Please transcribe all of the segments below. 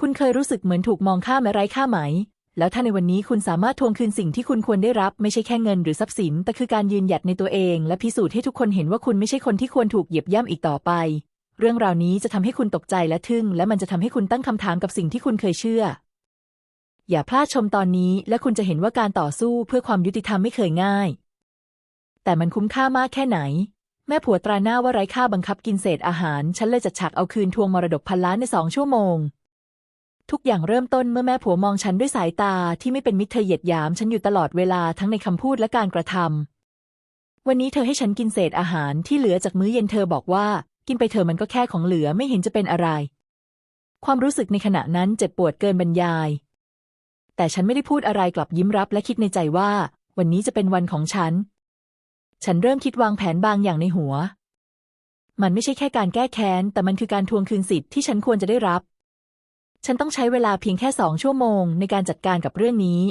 คุณเคยรู้สึกเหมือนถูกมองข้ามไร้ค่าไหม แล้วถ้าในวันนี้คุณสามารถทวงคืนสิ่งที่คุณควรได้รับไม่ใช่แค่เงินหรือทรัพย์สิน แต่คือการยืนหยัดในตัวเอง และพิสูจน์ให้ทุกคนเห็นว่าคุณไม่ใช่คนที่ควรถูกเหยียบย่ำอีกต่อไป เรื่องราวนี้จะทำให้คุณตกใจและทึ่ง และมันจะทำให้คุณตั้งคำถามกับสิ่งที่คุณเคยเชื่อ อย่าพลาดชมตอนนี้ และคุณจะเห็นว่าการต่อสู้เพื่อความยุติธรรมไม่เคยง่าย แต่มันคุ้มค่ามากแค่ไหนแม่ผัวตราหน้าว่าไร้ค่าบังคับกินเศษอาหาร ฉันเลยจัดฉากเอาคืนทวงมรดกพันล้านในสองชั่วโมง ทุกอย่างเริ่มต้นเมื่อแม่ผัวมองฉันด้วยสายตาที่ไม่เป็นมิตรเธอเหยียดหยามฉันอยู่ตลอดเวลาทั้งในคำพูดและการกระทำวันนี้เธอให้ฉันกินเศษอาหารที่เหลือจากมื้อเย็นเธอบอกว่า กินไปเถอมันก็แค่ของเหลือไม่เห็นจะเป็นอะไร ความรู้สึกในขณะนั้นเจ็บปวดเกินบรรยาย แต่ฉันไม่ได้พูดอะไรกลับยิ้มรับและคิดในใจว่า วันนี้จะเป็นวันของฉัน ฉันเริ่มคิดวางแผนบางอย่างในหัว มันไม่ใช่แค่การแก้แค้นแต่มันคือการทวงคืนสิทธิ์ที่ฉันควรจะได้รับ ฉันต้องใช้เวลาเพียงแค่สองชั่วโมงในการจัดการกับเรื่องนี้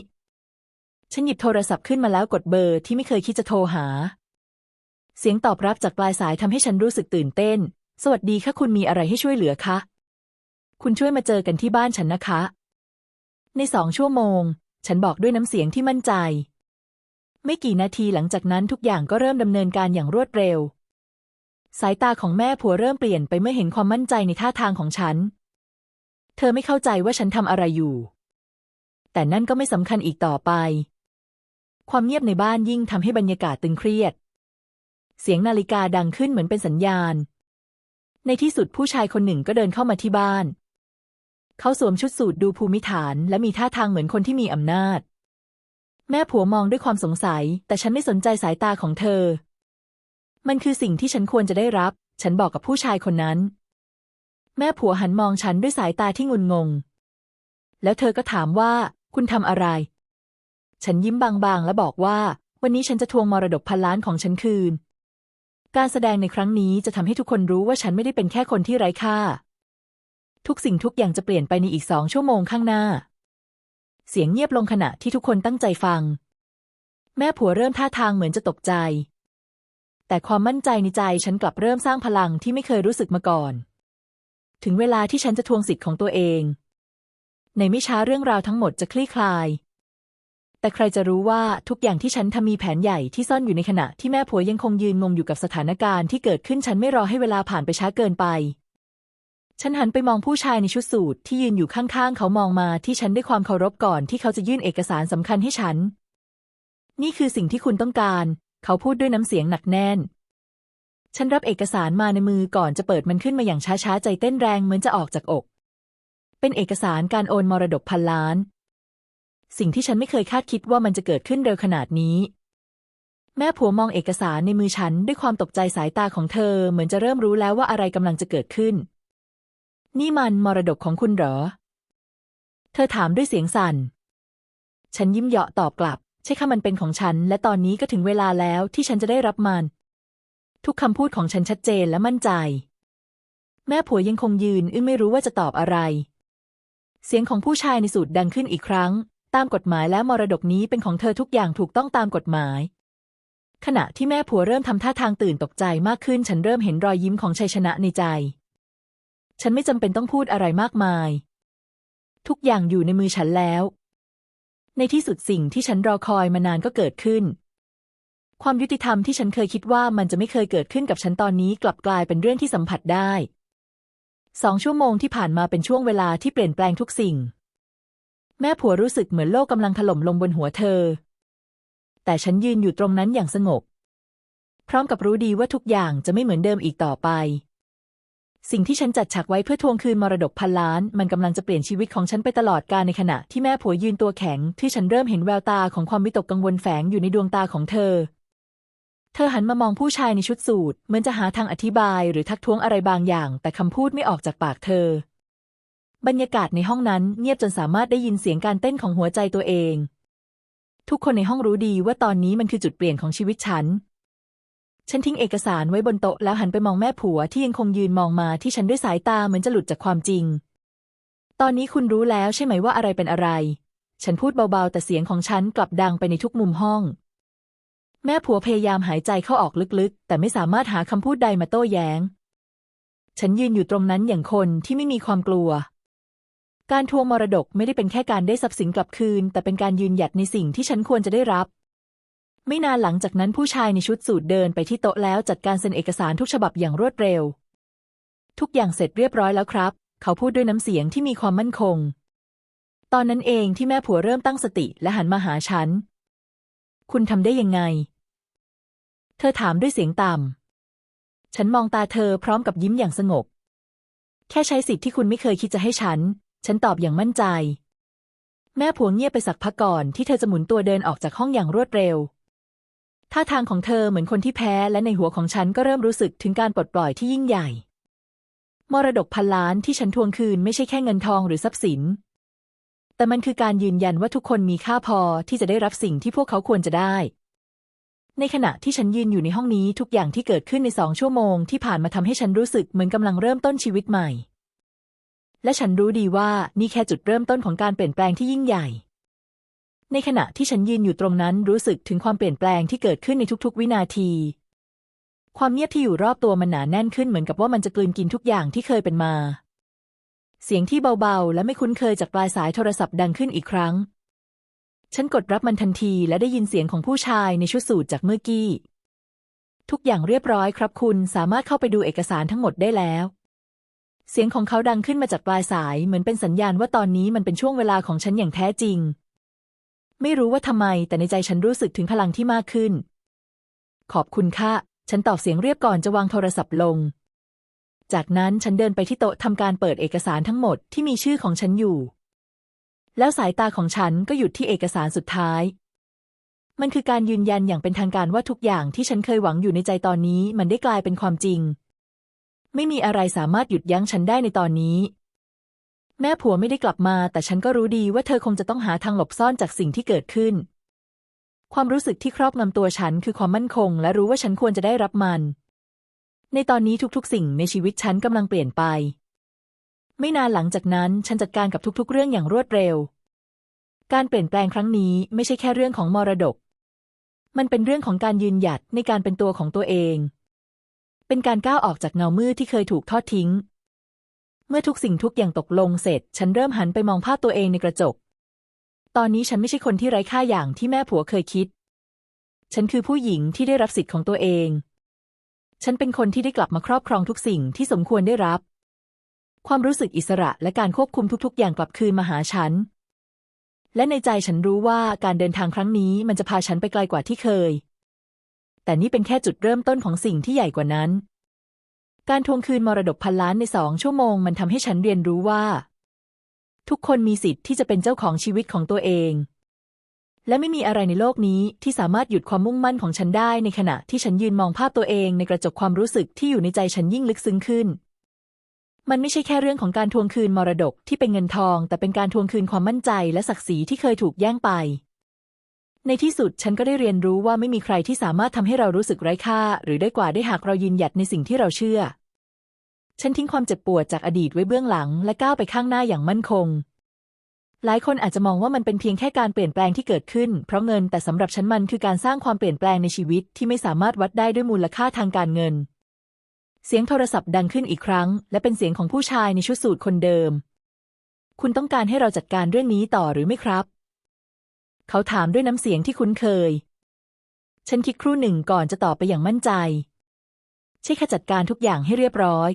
ฉันหยิบโทรศัพท์ขึ้นมาแล้วกดเบอร์ที่ไม่เคยคิดจะโทรหา เสียงตอบรับจากปลายสายทำให้ฉันรู้สึกตื่นเต้น สวัสดีค่ะคุณมีอะไรให้ช่วยเหลือคะ คุณช่วยมาเจอกันที่บ้านฉันนะคะ ในสองชั่วโมง ฉันบอกด้วยน้ำเสียงที่มั่นใจ ไม่กี่นาทีหลังจากนั้นทุกอย่างก็เริ่มดำเนินการอย่างรวดเร็ว สายตาของแม่ผัวเริ่มเปลี่ยนไปเมื่อเห็นความมั่นใจในท่าทางของฉัน ธอไม่เข้าใจว่าฉันทำอะไรอยู่ แต่นั่นก็ไม่สำคัญอีกต่อไป ความเงียบในบ้านยิ่งทำให้บรรยากาศตึงเครียด เสียงนาฬิกาดังขึ้นเหมือนเป็นสัญญาณ ในที่สุดผู้ชายคนหนึ่งก็เดินเข้ามาที่บ้าน เขาสวมชุดสูทดูภูมิฐานและมีท่าทางเหมือนคนที่มีอำนาจ แม่ผัวมองด้วยความสงสัย แต่ฉันไม่สนใจสายตาของเธอ มันคือสิ่งที่ฉันควรจะได้รับ ฉันบอกกับผู้ชายคนนั้น แม่ผัวหันมองฉันด้วยสายตาที่งุนงง แล้วเธอก็ถามว่า คุณทำอะไร ฉันยิ้มบางๆ และบอกว่า วันนี้ฉันจะทวงมรดกพันล้านของฉันคืน การแสดงในครั้งนี้จะทำให้ทุกคนรู้ว่าฉันไม่ได้เป็นแค่คนที่ไร้ค่า ทุกสิ่งทุกอย่างจะเปลี่ยนไปในอีกสองชั่วโมงข้างหน้า เสียงเงียบลงขณะที่ทุกคนตั้งใจฟัง แม่ผัวเริ่มท่าทางเหมือนจะตกใจ แต่ความมั่นใจในใจฉันกลับเริ่มสร้างพลังที่ไม่เคยรู้สึกมาก่อน ถึงเวลาที่ฉันจะทวงสิทธิ์ของตัวเอง ในไม่ช้าเรื่องราวทั้งหมดจะคลี่คลาย แต่ใครจะรู้ว่าทุกอย่างที่ฉันทำมีแผนใหญ่ที่ซ่อนอยู่ในขณะที่แม่ผัวยังคงยืนงงอยู่กับสถานการณ์ที่เกิดขึ้นฉันไม่รอให้เวลาผ่านไปช้าเกินไป ฉันหันไปมองผู้ชายในชุดสูทที่ยืนอยู่ข้างๆ เขามองมาที่ฉันด้วยความเคารพก่อนที่เขาจะยื่นเอกสารสำคัญให้ฉัน นี่คือสิ่งที่คุณต้องการ เขาพูดด้วยน้ำเสียงหนักแน่น ฉันรับเอกสารมาในมือก่อนจะเปิดมันขึ้นมาอย่างช้าๆ ใจเต้นแรงเหมือนจะออกจากอก เป็นเอกสารการโอนมรดกพันล้าน สิ่งที่ฉันไม่เคยคาดคิดว่ามันจะเกิดขึ้นเร็วขนาดนี้ แม่ผัวมองเอกสารในมือฉันด้วยความตกใจสายตาของเธอ เหมือนจะเริ่มรู้แล้วว่าอะไรกำลังจะเกิดขึ้น นี่มันมรดกของคุณเหรอ เธอถามด้วยเสียงสั่น ฉันยิ้มเหยาะตอบกลับ ใช่ค่ะมันเป็นของฉัน และตอนนี้ก็ถึงเวลาแล้วที่ฉันจะได้รับมัน ทุกคำพูดของฉันชัดเจนและมั่นใจ แม่ผัวยังคงยืนอึ้งไม่รู้ว่าจะตอบอะไร เสียงของผู้ชายในสูตรดังขึ้นอีกครั้ง ตามกฎหมายแล้วมรดกนี้เป็นของเธอทุกอย่างถูกต้องตามกฎหมาย ขณะที่แม่ผัวเริ่มทำท่าทางตื่นตกใจมากขึ้น ฉันเริ่มเห็นรอยยิ้มของชัยชนะในใจ ฉันไม่จำเป็นต้องพูดอะไรมากมาย ทุกอย่างอยู่ในมือฉันแล้ว ในที่สุดสิ่งที่ฉันรอคอยมานานก็เกิดขึ้น ความยุติธรรมที่ฉันเคยคิดว่ามันจะไม่เคยเกิดขึ้นกับฉันตอนนี้กลับกลายเป็นเรื่องที่สัมผัสได้สองชั่วโมงที่ผ่านมาเป็นช่วงเวลาที่เปลี่ยนแปลงทุกสิ่ง แม่ผัวรู้สึกเหมือนโลกกำลังถล่มลงบนหัวเธอ แต่ฉันยืนอยู่ตรงนั้นอย่างสงบ พร้อมกับรู้ดีว่าทุกอย่างจะไม่เหมือนเดิมอีกต่อไป สิ่งที่ฉันจัดฉากไว้เพื่อทวงคืนมรดกพันล้าน มันกำลังจะเปลี่ยนชีวิตของฉันไปตลอดกาลในขณะที่แม่ผัวยืนตัวแข็ง ที่ฉันเริ่มเห็นแววตาของความวิตกกังวลแฝงอยู่ในดวงตาของเธอ เธอหันมามองผู้ชายในชุดสูทเหมือนจะหาทางอธิบายหรือทักท้วงอะไรบางอย่าง แต่คำพูดไม่ออกจากปากเธอ บรรยากาศในห้องนั้นเงียบจนสามารถได้ยินเสียงการเต้นของหัวใจตัวเอง ทุกคนในห้องรู้ดีว่าตอนนี้มันคือจุดเปลี่ยนของชีวิตฉัน ฉันทิ้งเอกสารไว้บนโต๊ะแล้วหันไปมองแม่ผัวที่ยังคงยืนมองมาที่ฉันด้วยสายตาเหมือนจะหลุดจากความจริง ตอนนี้คุณรู้แล้วใช่ไหมว่าอะไรเป็นอะไร ฉันพูดเบาๆ แต่เสียงของฉันกลับดังไปในทุกมุมห้อง แม่ผัวพยายามหายใจเข้าออกลึกๆ แต่ไม่สามารถหาคำพูดใดมาโต้แย้ง ฉันยืนอยู่ตรงนั้นอย่างคนที่ไม่มีความกลัว การทวงมรดกไม่ได้เป็นแค่การได้ทรัพย์สินกลับคืน แต่เป็นการยืนหยัดในสิ่งที่ฉันควรจะได้รับ ไม่นานหลังจากนั้นผู้ชายในชุดสูทเดินไปที่โต๊ะแล้วจัดการเซ็นเอกสารทุกฉบับอย่างรวดเร็ว ทุกอย่างเสร็จเรียบร้อยแล้วครับ เขาพูดด้วยน้ำเสียงที่มีความมั่นคง ตอนนั้นเองที่แม่ผัวเริ่มตั้งสติและหันมาหาฉัน คุณทำได้ยังไง เธอถามด้วยเสียงต่ำ ฉันมองตาเธอพร้อมกับยิ้มอย่างสงบ แค่ใช้สิทธิ์ที่คุณไม่เคยคิดจะให้ฉัน ฉันตอบอย่างมั่นใจ แม่ผัวเงียบไปสักพักก่อนที่เธอจะหมุนตัวเดินออกจากห้องอย่างรวดเร็ว ท่าทางของเธอเหมือนคนที่แพ้และในหัวของฉันก็เริ่มรู้สึกถึงการปลดปล่อยที่ยิ่งใหญ่ มรดกพันล้านที่ฉันทวงคืนไม่ใช่แค่เงินทองหรือทรัพย์สิน แต่มันคือการยืนยันว่าทุกคนมีค่าพอที่จะได้รับสิ่งที่พวกเขาควรจะได้ ในขณะที่ฉันยืนอยู่ในห้องนี้ทุกอย่างที่เกิดขึ้นในสองชั่วโมงที่ผ่านมาทำให้ฉันรู้สึกเหมือนกำลังเริ่มต้นชีวิตใหม่ และฉันรู้ดีว่านี่แค่จุดเริ่มต้นของการเปลี่ยนแปลงที่ยิ่งใหญ่ ในขณะที่ฉันยืนอยู่ตรงนั้นรู้สึกถึงความเปลี่ยนแปลงที่เกิดขึ้นในทุกๆ วินาที ความเงียบที่อยู่รอบตัวมันหนาแน่นขึ้นเหมือนกับว่ามันจะกลืนกินทุกอย่างที่เคยเป็นมา เสียงที่เบาๆ และไม่คุ้นเคยจากปลายสายโทรศัพท์ดังขึ้นอีกครั้ง ฉันกดรับมันทันทีและได้ยินเสียงของผู้ชายในชุดสูทจากเมื่อกี้ ทุกอย่างเรียบร้อยครับคุณสามารถเข้าไปดูเอกสารทั้งหมดได้แล้ว เสียงของเขาดังขึ้นมาจากปลายสายเหมือนเป็นสัญญาณว่าตอนนี้มันเป็นช่วงเวลาของฉันอย่างแท้จริง ไม่รู้ว่าทำไม แต่ในใจฉันรู้สึกถึงพลังที่มากขึ้น ขอบคุณค่ะ ฉันตอบเสียงเรียบก่อนจะวางโทรศัพท์ลง จากนั้นฉันเดินไปที่โต๊ะทำการเปิดเอกสารทั้งหมดที่มีชื่อของฉันอยู่ แล้วสายตาของฉันก็หยุดที่เอกสารสุดท้าย มันคือการยืนยันอย่างเป็นทางการว่าทุกอย่างที่ฉันเคยหวังอยู่ในใจตอนนี้มันได้กลายเป็นความจริง ไม่มีอะไรสามารถหยุดยั้งฉันได้ในตอนนี้ แม่ผัวไม่ได้กลับมา แต่ฉันก็รู้ดีว่าเธอคงจะต้องหาทางหลบซ่อนจากสิ่งที่เกิดขึ้น ความรู้สึกที่ครอบงำตัวฉันคือความมั่นคง และรู้ว่าฉันควรจะได้รับมัน ในตอนนี้ทุกๆ สิ่งในชีวิตฉันกำลังเปลี่ยนไป ไม่นานหลังจากนั้นฉันจัดการกับทุกๆ เรื่องอย่างรวดเร็ว การเปลี่ยนแปลงครั้งนี้ไม่ใช่แค่เรื่องของมรดก มันเป็นเรื่องของการยืนหยัดในการเป็นตัวของตัวเอง เป็นการก้าวออกจากเงามืดที่เคยถูกทอดทิ้ง เมื่อทุกสิ่งทุกอย่างตกลงเสร็จ ฉันเริ่มหันไปมองภาพตัวเองในกระจก ตอนนี้ฉันไม่ใช่คนที่ไร้ค่าอย่างที่แม่ผัวเคยคิด ฉันคือผู้หญิงที่ได้รับสิทธิ์ของตัวเอง ฉันเป็นคนที่ได้กลับมาครอบครองทุกสิ่งที่สมควรได้รับ ความรู้สึกอิสระและการควบคุมทุกๆ อย่างกลับคืนมาหาฉัน และในใจฉันรู้ว่าการเดินทางครั้งนี้มันจะพาฉันไปไกลกว่าที่เคย แต่นี่เป็นแค่จุดเริ่มต้นของสิ่งที่ใหญ่กว่านั้น การทวงคืนมรดกพันล้านในสองชั่วโมง มันทำให้ฉันเรียนรู้ว่า ทุกคนมีสิทธิ์ที่จะเป็นเจ้าของชีวิตของตัวเอง และไม่มีอะไรในโลกนี้ที่สามารถหยุดความมุ่งมั่นของฉันได้ในขณะที่ฉันยืนมองภาพตัวเองในกระจกความรู้สึกที่อยู่ในใจฉันยิ่งลึกซึ้งขึ้น มันไม่ใช่แค่เรื่องของการทวงคืนมรดกที่เป็นเงินทอง แต่เป็นการทวงคืนความมั่นใจและศักดิ์ศรีที่เคยถูกแย่งไป ในที่สุดฉันก็ได้เรียนรู้ว่าไม่มีใครที่สามารถทำให้เรารู้สึกไร้ค่า หรือได้กว่าได้หากเรายืนหยัดในสิ่งที่เราเชื่อ ฉันทิ้งความเจ็บปวดจากอดีตไว้เบื้องหลัง และก้าวไปข้างหน้าอย่างมั่นคง หลายคนอาจจะมองว่ามันเป็นเพียงแค่การเปลี่ยนแปลงที่เกิดขึ้น เพราะเงินแต่สำหรับฉันมันคือการสร้างความเปลี่ยนแปลงในชีวิตที่ไม่สามารถวัดได้ด้วยมูลค่าทางการเงิน เสียงโทรศัพท์ดังขึ้นอีกครั้ง และเป็นเสียงของผู้ชายในชุดสูทคนเดิม คุณต้องการให้เราจัดการเรื่องนี้ต่อหรือไม่ครับ เขาถามด้วยน้ำเสียงที่คุ้นเคย ฉันคิดครู่หนึ่งก่อนจะตอบไปอย่างมั่นใจ ใช่แค่จัดการทุกอย่างให้เรียบร้อย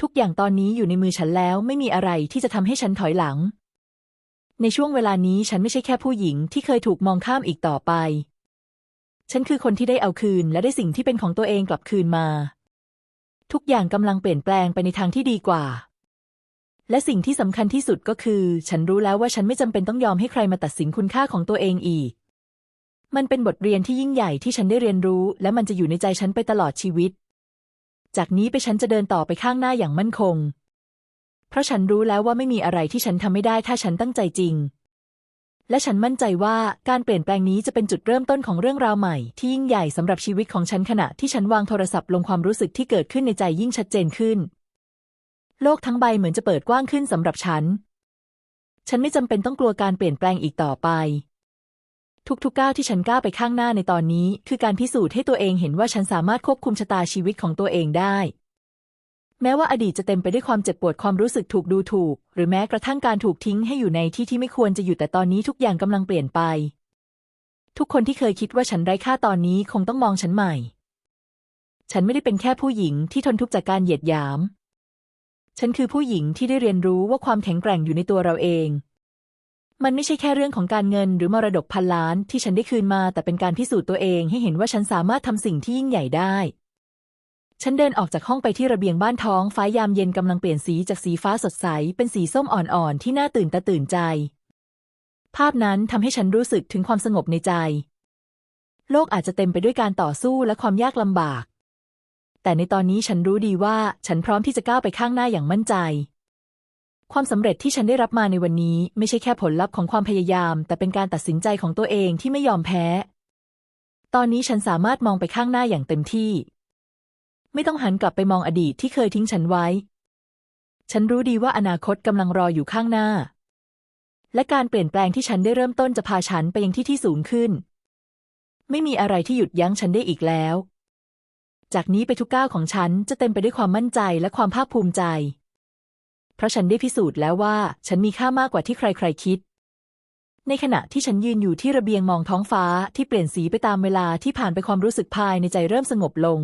ทุกอย่างตอนนี้อยู่ในมือฉันแล้วไม่มีอะไรที่จะทำให้ฉันถอยหลัง ในช่วงเวลานี้ฉันไม่ใช่แค่ผู้หญิงที่เคยถูกมองข้ามอีกต่อไป ฉันคือคนที่ได้เอาคืนและได้สิ่งที่เป็นของตัวเองกลับคืนมา ทุกอย่างกำลังเปลี่ยนแปลงไปในทางที่ดีกว่า และสิ่งที่สำคัญที่สุดก็คือ ฉันรู้แล้วว่าฉันไม่จำเป็นต้องยอมให้ใครมาตัดสินคุณค่าของตัวเองอีก มันเป็นบทเรียนที่ยิ่งใหญ่ที่ฉันได้เรียนรู้ และมันจะอยู่ในใจฉันไปตลอดชีวิต จากนี้ไปฉันจะเดินต่อไปข้างหน้าอย่างมั่นคง เพราะฉันรู้แล้วว่าไม่มีอะไรที่ฉันทำไม่ได้ถ้าฉันตั้งใจจริง และฉันมั่นใจว่าการเปลี่ยนแปลงนี้จะเป็นจุดเริ่มต้นของเรื่องราวใหม่ ที่ยิ่งใหญ่สำหรับชีวิตของฉันขณะที่ฉันวางโทรศัพท์ลงความรู้สึกที่เกิดขึ้นในใจยิ่งชัดเจนขึ้น โลกทั้งใบเหมือนจะเปิดกว้างขึ้นสำหรับฉัน ฉันไม่จำเป็นต้องกลัวการเปลี่ยนแปลงอีกต่อไป ทุกๆก้าวที่ฉันก้าวไปข้างหน้าในตอนนี้ คือการพิสูจน์ให้ตัวเองเห็นว่าฉันสามารถควบคุมชะตาชีวิตของตัวเองได้ แม้ว่าอดีตจะเต็มไปด้วยความเจ็บปวดความรู้สึกถูกดูถูก หรือแม้กระทั่งการถูกทิ้งให้อยู่ในที่ที่ไม่ควรจะอยู่แต่ตอนนี้ทุกอย่างกำลังเปลี่ยนไป ทุกคนที่เคยคิดว่าฉันไร้ค่าตอนนี้คงต้องมองฉันใหม่ ฉันไม่ได้เป็นแค่ผู้หญิงที่ทนทุกข์จากการเหยียดหยาม ฉันคือผู้หญิงที่ได้เรียนรู้ว่าความแข็งแกร่งอยู่ในตัวเราเอง มันไม่ใช่แค่เรื่องของการเงินหรือมรดกพันล้านที่ฉันได้คืนมา แต่เป็นการพิสูจน์ตัวเองให้เห็นว่าฉันสามารถทำสิ่งที่ยิ่งใหญ่ได้ ฉันเดินออกจากห้องไปที่ระเบียงบ้านท้องฟ้ายามเย็นกำลังเปลี่ยนสีจากสีฟ้าสดใส เป็นสีส้มอ่อนๆ ที่น่าตื่นตาตื่นใจ ภาพนั้นทำให้ฉันรู้สึกถึงความสงบในใจ โลกอาจจะเต็มไปด้วยการต่อสู้และความยากลำบาก แต่ในตอนนี้ฉันรู้ดีว่าฉันพร้อมที่จะก้าวไปข้างหน้าอย่างมั่นใจ ความสำเร็จที่ฉันได้รับมาในวันนี้ ไม่ใช่แค่ผลลัพธ์ของความพยายาม แต่เป็นการตัดสินใจของตัวเองที่ไม่ยอมแพ้ ตอนนี้ฉันสามารถมองไปข้างหน้าอย่างเต็มที่ ไม่ต้องหันกลับไปมองอดีตที่เคยทิ้งฉันไว้ ฉันรู้ดีว่าอนาคตกำลังรออยู่ข้างหน้า และการเปลี่ยนแปลงที่ฉันได้เริ่มต้นจะพาฉันไปยังที่ที่สูงขึ้น ไม่มีอะไรที่หยุดยั้งฉันได้อีกแล้ว จากนี้ไปทุกก้าวของฉันจะเต็มไปด้วยความมั่นใจและความภาคภูมิใจ เพราะฉันได้พิสูจน์แล้วว่า ฉันมีค่ามากกว่าที่ใครๆคิดในขณะที่ฉันยืนอยู่ที่ระเบียงมองท้องฟ้าที่เปลี่ยนสีไปตามเวลาที่ผ่านไปความรู้สึกภายในใจเริ่มสงบลง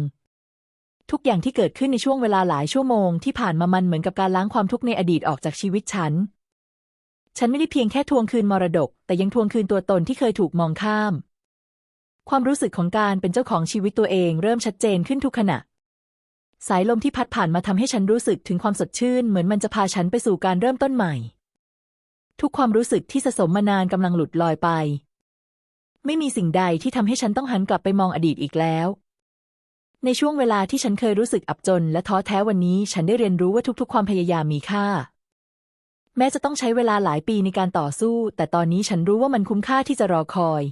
ทุกอย่างที่เกิดขึ้นในช่วงเวลาหลายชั่วโมงที่ผ่านมามันเหมือนกับการล้างความทุกข์ในอดีตออกจากชีวิตฉัน ฉันไม่ได้เพียงแค่ทวงคืนมรดก แต่ยังทวงคืนตัวตนที่เคยถูกมองข้าม ความรู้สึกของการเป็นเจ้าของชีวิตตัวเองเริ่มชัดเจนขึ้นทุกขณะ สายลมที่พัดผ่านมาทำให้ฉันรู้สึกถึงความสดชื่น เหมือนมันจะพาฉันไปสู่การเริ่มต้นใหม่ ทุกความรู้สึกที่สะสมมานานกำลังหลุดลอยไป ไม่มีสิ่งใดที่ทำให้ฉันต้องหันกลับไปมองอดีตอีกแล้ว ในช่วงเวลาที่ฉันเคยรู้สึกอับจน และท้อแท้วันนี้ฉันได้เรียนรู้ว่าทุกๆ ความพยายามมีค่า แม้จะต้องใช้เวลาหลายปีในการต่อสู้ แต่ตอนนี้ฉันรู้ว่ามันคุ้มค่าที่จะรอคอย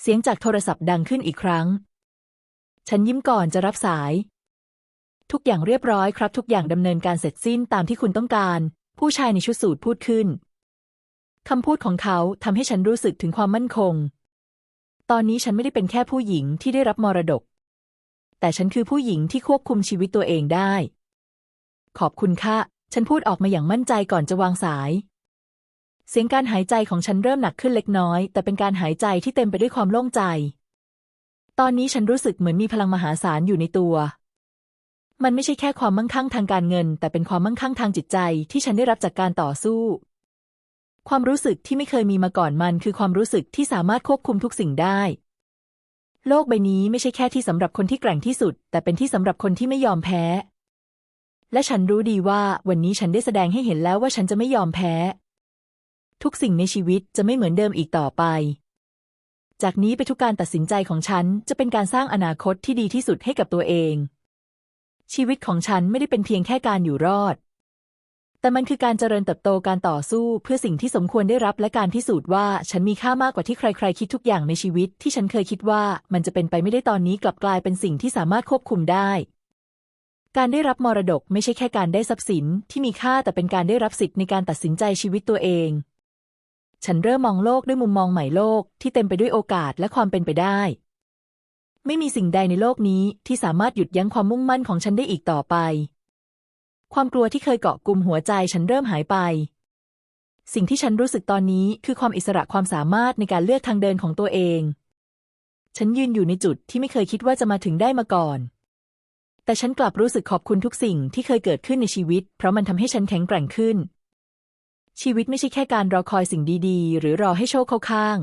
เสียงจากโทรศัพท์ดังขึ้นอีกครั้ง ฉันยิ้มก่อนจะรับสาย ทุกอย่างเรียบร้อยครับ ทุกอย่างดำเนินการเสร็จสิ้นตามที่คุณต้องการ ผู้ชายในชุดสูทพูดขึ้นคำพูดของเขาทำให้ฉันรู้สึกถึงความมั่นคง ตอนนี้ฉันไม่ได้เป็นแค่ผู้หญิงที่ได้รับมรดก แต่ฉันคือผู้หญิงที่ควบคุมชีวิตตัวเองได้ ขอบคุณค่ะ ฉันพูดออกมาอย่างมั่นใจก่อนจะวางสาย เสียงการหายใจของฉันเริ่มหนักขึ้นเล็กน้อย แต่เป็นการหายใจที่เต็มไปด้วยความโล่งใจ ตอนนี้ฉันรู้สึกเหมือนมีพลังมหาศาลอยู่ในตัว มันไม่ใช่แค่ความมั่งคั่งทางการเงิน แต่เป็นความมั่งคั่งทางจิตใจที่ฉันได้รับจากการต่อสู้ ความรู้สึกที่ไม่เคยมีมาก่อนมันคือความรู้สึกที่สามารถควบคุมทุกสิ่งได้ โลกใบนี้ไม่ใช่แค่ที่สำหรับคนที่แกร่งที่สุด แต่เป็นที่สำหรับคนที่ไม่ยอมแพ้ และฉันรู้ดีว่าวันนี้ฉันได้แสดงให้เห็นแล้วว่าฉันจะไม่ยอมแพ้ ทุกสิ่งในชีวิตจะไม่เหมือนเดิมอีกต่อไป จากนี้ไปทุกการตัดสินใจของฉันจะเป็นการสร้างอนาคตที่ดีที่สุดให้กับตัวเอง ชีวิตของฉันไม่ได้เป็นเพียงแค่การอยู่รอด แต่มันคือการเจริญเติบโตการต่อสู้ เพื่อสิ่งที่สมควรได้รับและการพิสูจน์ว่าฉันมีค่ามากกว่าที่ใครๆ คิดทุกอย่างในชีวิต ที่ฉันเคยคิดว่ามันจะเป็นไปไม่ได้ตอนนี้กลับกลายเป็นสิ่งที่สามารถควบคุมได้ การได้รับมรดกไม่ใช่แค่การได้ทรัพย์สินที่มีค่าแต่เป็นการได้รับสิทธิ์ในการตัดสินใจชีวิตตัวเอง ฉันเริ่มมองโลกด้วยมุมมองใหม่โลกที่เต็มไปด้วยโอกาสและความเป็นไปได้ ไม่มีสิ่งใดในโลกนี้ที่สามารถหยุดยั้งความมุ่งมั่นของฉันได้อีกต่อไป ความกลัวที่เคยเกาะกลุ่มหัวใจฉันเริ่มหายไป สิ่งที่ฉันรู้สึกตอนนี้คือความอิสระความสามารถในการเลือกทางเดินของตัวเอง ฉันยืนอยู่ในจุดที่ไม่เคยคิดว่าจะมาถึงได้มาก่อน แต่ฉันกลับรู้สึกขอบคุณทุกสิ่งที่เคยเกิดขึ้นในชีวิต เพราะมันทำให้ฉันแข็งแกร่งขึ้น ชีวิตไม่ใช่แค่การรอคอยสิ่งดีๆ หรือรอให้โชคเข้าข้าง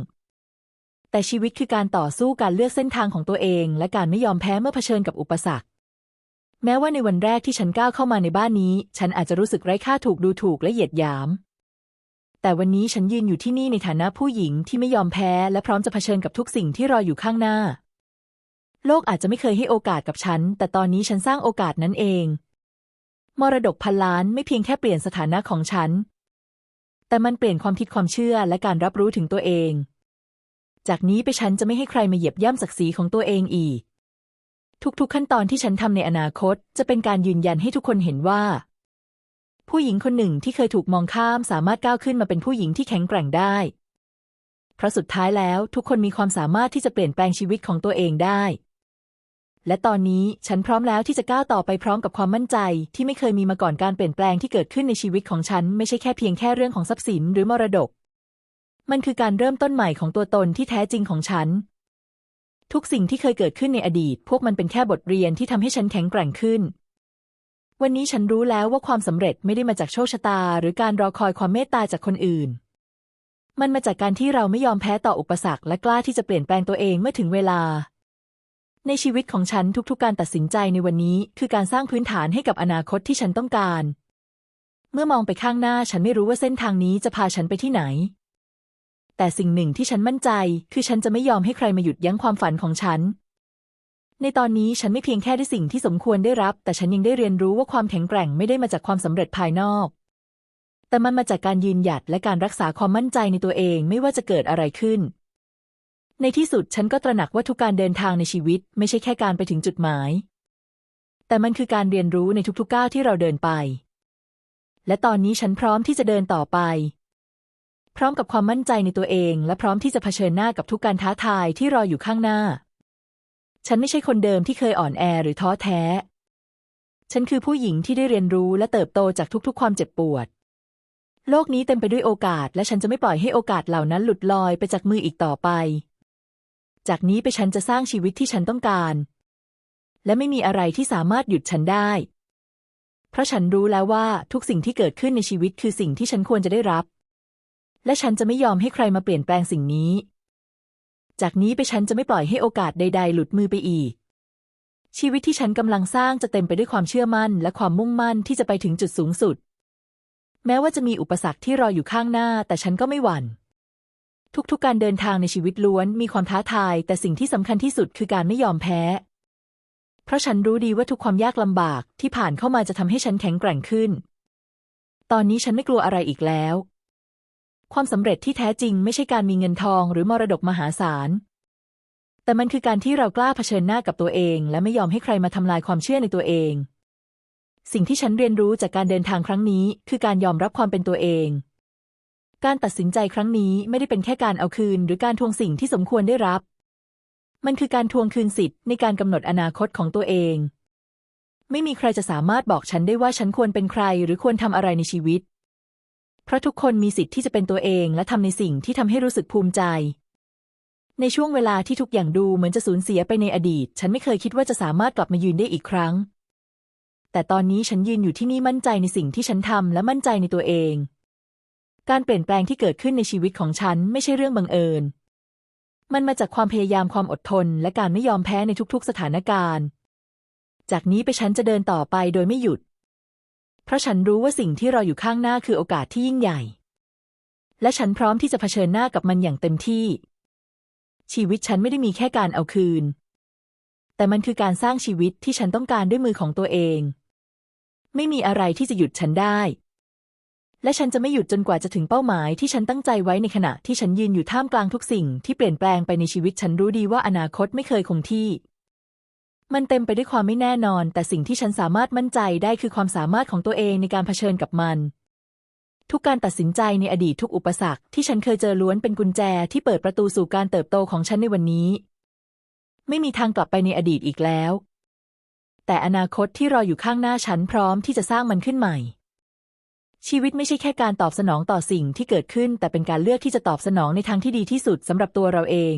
แต่ชีวิตคือการต่อสู้การเลือกเส้นทางของตัวเอง และการไม่ยอมแพ้เมื่อเผชิญกับอุปสรรค แม้ว่าในวันแรกที่ฉันก้าวเข้ามาในบ้านนี้ ฉันอาจจะรู้สึกไร้ค่าถูกดูถูกและเหยียดหยาม แต่วันนี้ฉันยืนอยู่ที่นี่ในฐานะผู้หญิงที่ไม่ยอมแพ้และพร้อมจะเผชิญกับทุกสิ่งที่รออยู่ข้างหน้า โลกอาจจะไม่เคยให้โอกาสกับฉัน แต่ตอนนี้ฉันสร้างโอกาสนั้นเอง มรดกพันล้านไม่เพียงแค่เปลี่ยนสถานะของฉัน แต่มันเปลี่ยนความคิดความเชื่อและการรับรู้ถึงตัวเอง จากนี้ไปฉันจะไม่ให้ใครมาเหยียบย่ำศักดิ์ศรีของตัวเองอีก ทุกๆ ขั้นตอนที่ฉันทำในอนาคต จะเป็นการยืนยันให้ทุกคนเห็นว่า ผู้หญิงคนหนึ่งที่เคยถูกมองข้ามสามารถก้าวขึ้นมาเป็นผู้หญิงที่แข็งแกร่งได้ เพราะสุดท้ายแล้วทุกคนมีความสามารถที่จะเปลี่ยนแปลงชีวิตของตัวเองได้ และตอนนี้ฉันพร้อมแล้วที่จะก้าวต่อไปพร้อมกับความมั่นใจ ที่ไม่เคยมีมาก่อนการเปลี่ยนแปลงที่เกิดขึ้นในชีวิตของฉัน ไม่ใช่แค่เพียงแค่เรื่องของทรัพย์สินหรือมรดก มันคือการเริ่มต้นใหม่ของตัวตนที่แท้จริงของฉัน ทุกสิ่งที่เคยเกิดขึ้นในอดีต พวกมันเป็นแค่บทเรียนที่ทำให้ฉันแข็งแกร่งขึ้น วันนี้ฉันรู้แล้วว่าความสำเร็จไม่ได้มาจากโชคชะตา หรือการรอคอยความเมตตาจากคนอื่น มันมาจากการที่เราไม่ยอมแพ้ต่ออุปสรรคและกล้าที่จะเปลี่ยนแปลงตัวเองเมื่อถึงเวลา ในชีวิตของฉันทุกๆ การตัดสินใจในวันนี้ คือการสร้างพื้นฐานให้กับอนาคตที่ฉันต้องการ เมื่อมองไปข้างหน้าฉันไม่รู้ว่าเส้นทางนี้จะพาฉันไปที่ไหน แต่สิ่งหนึ่งที่ฉันมั่นใจ คือฉันจะไม่ยอมให้ใครมาหยุดยั้งความฝันของฉัน ในตอนนี้ฉันไม่เพียงแค่ได้สิ่งที่สมควรได้รับ แต่ฉันยังได้เรียนรู้ว่าความแข็งแกร่งไม่ได้มาจากความสำเร็จภายนอก แต่มันมาจากการยืนหยัดและการรักษาความมั่นใจในตัวเองไม่ว่าจะเกิดอะไรขึ้น ในที่สุดฉันก็ตระหนักว่าทุกการเดินทางในชีวิต ไม่ใช่แค่การไปถึงจุดหมาย แต่มันคือการเรียนรู้ในทุกๆก้าวที่เราเดินไป และตอนนี้ฉันพร้อมที่จะเดินต่อไป พร้อมกับความมั่นใจในตัวเอง และพร้อมที่จะเผชิญหน้ากับทุกการท้าทายที่รออยู่ข้างหน้า ฉันไม่ใช่คนเดิมที่เคยอ่อนแอหรือท้อแท้ ฉันคือผู้หญิงที่ได้เรียนรู้และเติบโตจากทุกๆ ความเจ็บปวด โลกนี้เต็มไปด้วยโอกาส และฉันจะไม่ปล่อยให้โอกาสเหล่านั้นหลุดลอยไปจากมืออีกต่อไป จากนี้ไปฉันจะสร้างชีวิตที่ฉันต้องการ และไม่มีอะไรที่สามารถหยุดฉันได้ เพราะฉันรู้แล้วว่าทุกสิ่งที่เกิดขึ้นในชีวิตคือสิ่งที่ฉันควรจะได้รับ และฉันจะไม่ยอมให้ใครมาเปลี่ยนแปลงสิ่งนี้ จากนี้ไปฉันจะไม่ปล่อยให้โอกาสใด ๆ หลุดมือไปอีก ชีวิตที่ฉันกำลังสร้างจะเต็มไปด้วยความเชื่อมั่น และความมุ่งมั่นที่จะไปถึงจุดสูงสุด แม้ว่าจะมีอุปสรรคที่รออยู่ข้างหน้า แต่ฉันก็ไม่หวั่น ทุกๆการเดินทางในชีวิตล้วนมีความท้าทาย แต่สิ่งที่สำคัญที่สุดคือการไม่ยอมแพ้ เพราะฉันรู้ดีว่าทุกความยากลำบากที่ผ่านเข้ามาจะทำให้ฉันแข็งแกร่งขึ้น ตอนนี้ฉันไม่กลัวอะไรอีกแล้ว ความสำเร็จที่แท้จริงไม่ใช่การมีเงินทองหรือมรดกมหาศาล แต่มันคือการที่เรากล้าเผชิญหน้ากับตัวเอง และไม่ยอมให้ใครมาทำลายความเชื่อในตัวเอง สิ่งที่ฉันเรียนรู้จากการเดินทางครั้งนี้ คือการยอมรับความเป็นตัวเอง การตัดสินใจครั้งนี้ไม่ได้เป็นแค่การเอาคืน หรือการทวงสิ่งที่สมควรได้รับ มันคือการทวงคืนสิทธิ์ในการกำหนดอนาคตของตัวเอง ไม่มีใครจะสามารถบอกฉันได้ว่าฉันควรเป็นใคร หรือควรทำอะไรในชีวิต เพราะทุกคนมีสิทธิ์ที่จะเป็นตัวเองและทำในสิ่งที่ทำให้รู้สึกภูมิใจ ในช่วงเวลาที่ทุกอย่างดูเหมือนจะสูญเสียไปในอดีต ฉันไม่เคยคิดว่าจะสามารถกลับมายืนได้อีกครั้ง แต่ตอนนี้ฉันยืนอยู่ที่นี่มั่นใจในสิ่งที่ฉันทำและมั่นใจในตัวเอง การเปลี่ยนแปลงที่เกิดขึ้นในชีวิตของฉันไม่ใช่เรื่องบังเอิญ มันมาจากความพยายามความอดทน และการไม่ยอมแพ้ในทุกๆ สถานการณ์ จากนี้ไปฉันจะเดินต่อไปโดยไม่หยุด เพราะฉันรู้ว่าสิ่งที่รออยู่ข้างหน้าคือโอกาสที่ยิ่งใหญ่ และฉันพร้อมที่จะเผชิญหน้ากับมันอย่างเต็มที่ ชีวิตฉันไม่ได้มีแค่การเอาคืน แต่มันคือการสร้างชีวิตที่ฉันต้องการด้วยมือของตัวเอง ไม่มีอะไรที่จะหยุดฉันได้ และฉันจะไม่หยุดจนกว่าจะถึงเป้าหมายที่ฉันตั้งใจไว้ในขณะที่ฉันยืนอยู่ท่ามกลางทุกสิ่งที่เปลี่ยนแปลงไปในชีวิตฉันรู้ดีว่าอนาคตไม่เคยคงที่ มันเต็มไปด้วยความไม่แน่นอน แต่สิ่งที่ฉันสามารถมั่นใจได้คือความสามารถของตัวเองในการเผชิญกับมัน ทุกการตัดสินใจในอดีตทุกอุปสรรคที่ฉันเคยเจอล้วนเป็นกุญแจที่เปิดประตูสู่การเติบโตของฉันในวันนี้ ไม่มีทางกลับไปในอดีตอีกแล้ว แต่อนาคตที่รออยู่ข้างหน้าฉันพร้อมที่จะสร้างมันขึ้นใหม่ ชีวิตไม่ใช่แค่การตอบสนองต่อสิ่งที่เกิดขึ้น แต่เป็นการเลือกที่จะตอบสนองในทางที่ดีที่สุดสำหรับตัวเราเอง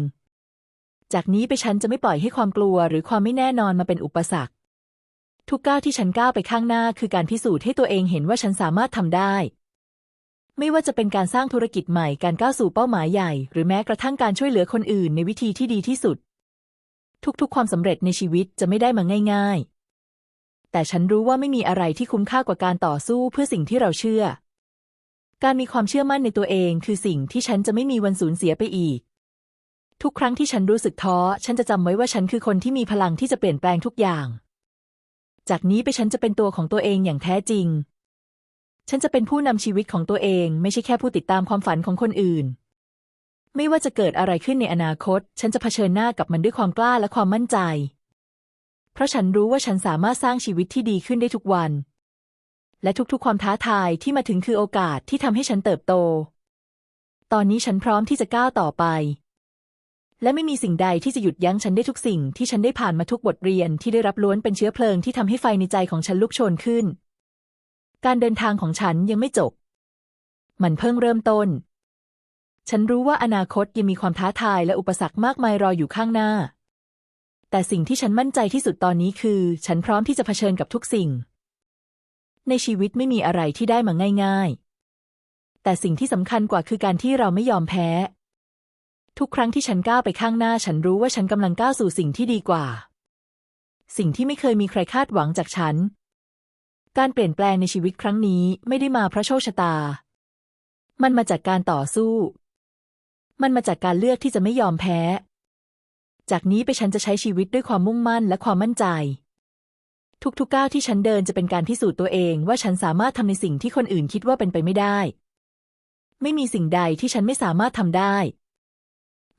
จากนี้ไปฉันจะไม่ปล่อยให้ความกลัวหรือความไม่แน่นอนมาเป็นอุปสรรค ทุกก้าวที่ฉันก้าวไปข้างหน้าคือการพิสูจน์ให้ตัวเองเห็นว่าฉันสามารถทำได้ ไม่ว่าจะเป็นการสร้างธุรกิจใหม่การก้าวสู่เป้าหมายใหญ่ หรือแม้กระทั่งการช่วยเหลือคนอื่นในวิธีที่ดีที่สุด ทุกๆ ความสำเร็จในชีวิตจะไม่ได้มาง่าย ๆ แต่ฉันรู้ว่าไม่มีอะไรที่คุ้มค่ากว่าการต่อสู้เพื่อสิ่งที่เราเชื่อ การมีความเชื่อมั่นในตัวเองคือสิ่งที่ฉันจะไม่มีวันสูญเสียไปอีก ทุกครั้งที่ฉันรู้สึกท้อ ฉันจะจำไว้ว่าฉันคือคนที่มีพลังที่จะเปลี่ยนแปลงทุกอย่าง จากนี้ไปฉันจะเป็นตัวของตัวเองอย่างแท้จริง ฉันจะเป็นผู้นำชีวิตของตัวเอง ไม่ใช่แค่ผู้ติดตามความฝันของคนอื่น ไม่ว่าจะเกิดอะไรขึ้นในอนาคต ฉันจะเผชิญหน้ากับมันด้วยความกล้าและความมั่นใจ เพราะฉันรู้ว่าฉันสามารถสร้างชีวิตที่ดีขึ้นได้ทุกวัน และทุกๆ ความท้าทายที่มาถึงคือโอกาสที่ทำให้ฉันเติบโต ตอนนี้ฉันพร้อมที่จะก้าวต่อไป และไม่มีสิ่งใดที่จะหยุดยั้งฉันได้ทุกสิ่งที่ฉันได้ผ่านมาทุกบทเรียนที่ได้รับล้วนเป็นเชื้อเพลิงที่ทำให้ไฟในใจของฉันลุกโชนขึ้น การเดินทางของฉันยังไม่จบ มันเพิ่งเริ่มต้น ฉันรู้ว่าอนาคตยังมีความท้าทายและอุปสรรคมากมายรออยู่ข้างหน้า แต่สิ่งที่ฉันมั่นใจที่สุดตอนนี้คือ ฉันพร้อมที่จะเผชิญกับทุกสิ่ง ในชีวิตไม่มีอะไรที่ได้มาง่าย ๆ แต่สิ่งที่สำคัญกว่าคือการที่เราไม่ยอมแพ้ ทุกครั้งที่ฉันก้าวไปข้างหน้าฉันรู้ว่าฉันกำลังก้าวสู่สิ่งที่ดีกว่า สิ่งที่ไม่เคยมีใครคาดหวังจากฉัน การเปลี่ยนแปลงในชีวิตครั้งนี้ไม่ได้มาเพราะโชคชะตา มันมาจากการต่อสู้ มันมาจากการเลือกที่จะไม่ยอมแพ้ จากนี้ไปฉันจะใช้ชีวิตด้วยความมุ่งมั่นและความมั่นใจ ทุกๆก้าวที่ฉันเดินจะเป็นการพิสูจน์ตัวเองว่าฉันสามารถทำในสิ่งที่คนอื่นคิดว่าเป็นไปไม่ได้ ไม่มีสิ่งใดที่ฉันไม่สามารถทำได้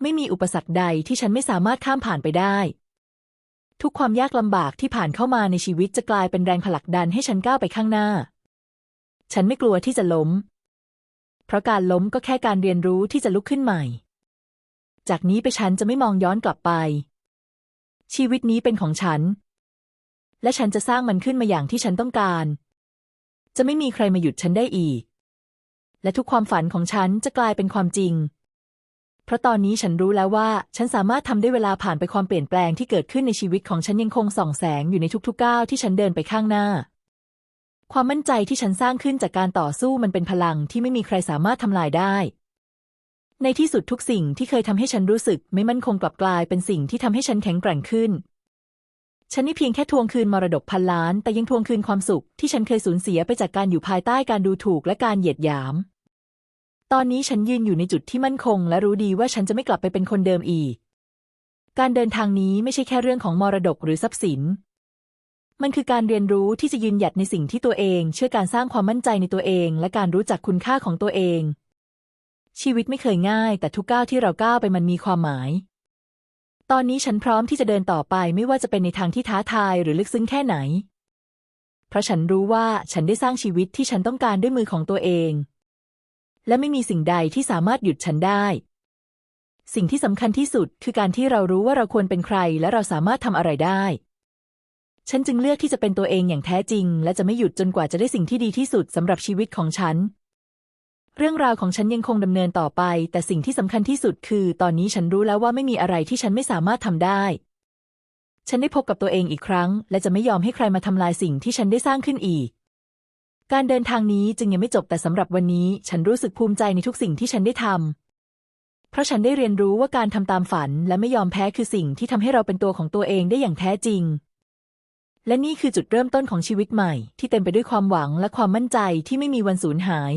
ไม่มีอุปสรรคใดที่ฉันไม่สามารถข้ามผ่านไปได้ ทุกความยากลำบากที่ผ่านเข้ามาในชีวิตจะกลายเป็นแรงผลักดันให้ฉันก้าวไปข้างหน้า ฉันไม่กลัวที่จะล้ม เพราะการล้มก็แค่การเรียนรู้ที่จะลุกขึ้นใหม่ จากนี้ไปฉันจะไม่มองย้อนกลับไป ชีวิตนี้เป็นของฉัน และฉันจะสร้างมันขึ้นมาอย่างที่ฉันต้องการ จะไม่มีใครมาหยุดฉันได้อีก และทุกความฝันของฉันจะกลายเป็นความจริง เพราะตอนนี้ฉันรู้แล้วว่า ฉันสามารถทำได้เวลาผ่านไปความเปลี่ยนแปลงที่เกิดขึ้นในชีวิตของฉันยังคงส่องแสงอยู่ในทุกๆก้าวที่ฉันเดินไปข้างหน้า ความมั่นใจที่ฉันสร้างขึ้นจากการต่อสู้มันเป็นพลังที่ไม่มีใครสามารถทำลายได้ ในที่สุดทุกสิ่งที่เคยทำให้ฉันรู้สึก ไม่มั่นคงกลับกลายเป็นสิ่งที่ทำให้ฉันแข็งแกร่งขึ้นฉันนี่เพียงแค่ทวงคืนมรดกพันล้าน แต่ยังทวงคืนความสุขที่ฉันเคยสูญเสียไปจากการอยู่ภายใต้การดูถูกและการเหยียดหยาม ตอนนี้ฉันยืนอยู่ในจุดที่มั่นคง และรู้ดีว่าฉันจะไม่กลับไปเป็นคนเดิมอีก การเดินทางนี้ไม่ใช่แค่เรื่องของมรดกหรือทรัพย์สิน มันคือการเรียนรู้ที่จะยืนหยัดในสิ่งที่ตัวเอง เชื่อการสร้างความมั่นใจในตัวเอง และการรู้จักคุณค่าของตัวเอง ชีวิตไม่เคยง่าย แต่ทุกก้าวที่เราก้าวไปมันมีความหมาย ตอนนี้ฉันพร้อมที่จะเดินต่อไปไม่ว่าจะเป็นในทางที่ท้าทายหรือลึกซึ้งแค่ไหน เพราะฉันรู้ว่าฉันได้สร้างชีวิตที่ฉันต้องการด้วยมือของตัวเอง และไม่มีสิ่งใดที่สามารถหยุดฉันได้ สิ่งที่สำคัญที่สุดคือการที่เรารู้ว่าเราควรเป็นใคร และเราสามารถทำอะไรได้ ฉันจึงเลือกที่จะเป็นตัวเองอย่างแท้จริง และจะไม่หยุดจนกว่าจะได้สิ่งที่ดีที่สุดสำหรับชีวิตของฉัน เรื่องราวของฉันยังคงดำเนินต่อไป แต่สิ่งที่สำคัญที่สุดคือ ตอนนี้ฉันรู้แล้วว่าไม่มีอะไรที่ฉันไม่สามารถทำได้ ฉันได้พบกับตัวเองอีกครั้ง และจะไม่ยอมให้ใครมาทำลายสิ่งที่ฉันได้สร้างขึ้นอีก การเดินทางนี้จึงยังไม่จบแต่สำหรับวันนี้ ฉันรู้สึกภูมิใจในทุกสิ่งที่ฉันได้ทำ เพราะฉันได้เรียนรู้ว่าการทำตามฝันและไม่ยอมแพ้คือสิ่งที่ทำให้เราเป็นตัวของตัวเองได้อย่างแท้จริง และนี่คือจุดเริ่มต้นของชีวิตใหม่ ที่เต็มไปด้วยความหวังและความมั่นใจที่ไม่มีวันสูญหาย